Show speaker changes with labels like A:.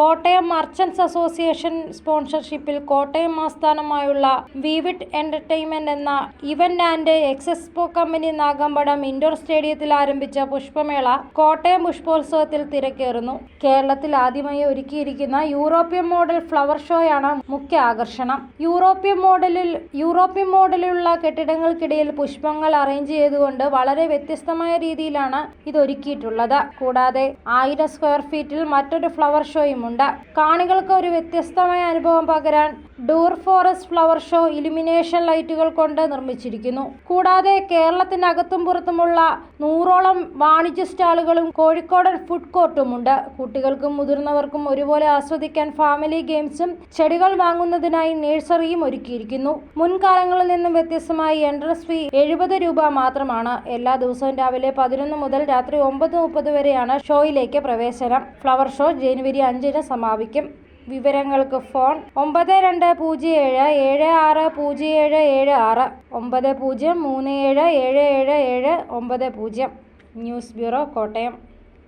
A: Kottayam merchants association സ്പോൺസർഷിപ്പിൽ കോട്ടയം ആസ്ഥാനമായുള്ള vivid entertainment എന്ന event and expo company Nagampadam indoor സ്റ്റേഡിയത്തിൽ ആരംഭിച്ച പുഷ്പമേള കോട്ടയം പുഷ്പോത്സവത്തിൽ തിരക്കേറുന്നു. കേരളത്തിൽ ആദ്യമായി ഒരുക്കിയിരിക്കുന്ന യൂറോപ്യൻ മോഡൽ ഫ്ലവർ ഷോയാണ് മുഖ്യ ആകർഷണം. യൂറോപ്യൻ മോഡലിൽ യൂറോപ്യൻ മോഡലിലുള്ള കെട്ടിടങ്ങൾക്കിടയിൽ പുഷ്പങ്ങൾ അറേഞ്ച് ചെയ്തുകൊണ്ട് വളരെ വ്യത്യസ്തമായ രീതിയിലാണ് ഇത് ഒരുക്കിയിട്ടുള്ളത് കൂടാതെ ആയിരം സ്ക്വയർ ഫീറ്റിൽ മറ്റൊരു ഫ്ലവർ ഷോയുമുണ്ട് കാണികൾക്ക് ഒരു വ്യത്യസ്തമായ അനുഭവം പകരാൻ door forest flower show illumination ലൈറ്റുകൾ കൊണ്ട് നിർമ്മിച്ചിരിക്കുന്നു. കൂടാതെ കേരളത്തിനകത്തും പുറത്തുമുള്ള നൂറോളം വാണിജ്യ സ്റ്റാളുകളും കോഴിക്കോടൻ ഫുഡ് കോർട്ടുമുണ്ട്. കുട്ടികൾക്കും മുതിർന്നവർക്കും ഒരുപോലെ ആസ്വദിക്കാൻ ഫാമിലി ഗെയിംസും ചെടികൾ വാങ്ങുന്നതിനായി നഴ്സറിയും ഒരുക്കിയിരിക്കുന്നു. മുൻകാലങ്ങളിൽ നിന്നും വ്യത്യസ്തമായി എൻട്രൻസ് ഫീ എഴുപത് രൂപ മാത്രമാണ്. എല്ലാ ദിവസവും രാവിലെ പതിനൊന്ന് മുതൽ രാത്രി ഒമ്പത് മുപ്പത് വരെയാണ് ഷോയിലേക്ക് പ്രവേശനം. ഫ്ലവർ ഷോ ജനുവരി അഞ്ചിന് സമാപിക്കും. വിവരങ്ങൾക്ക് ഫോൺ ഒമ്പത് രണ്ട് പൂജ്യം ഏഴ് ഏഴ് ആറ് പൂജ്യം ഏഴ് ഏഴ് ആറ് ഒമ്പത് പൂജ്യം മൂന്ന് ഏഴ് ഏഴ് ഏഴ് ഏഴ് ഒമ്പത് പൂജ്യം. News bureau Kottayam.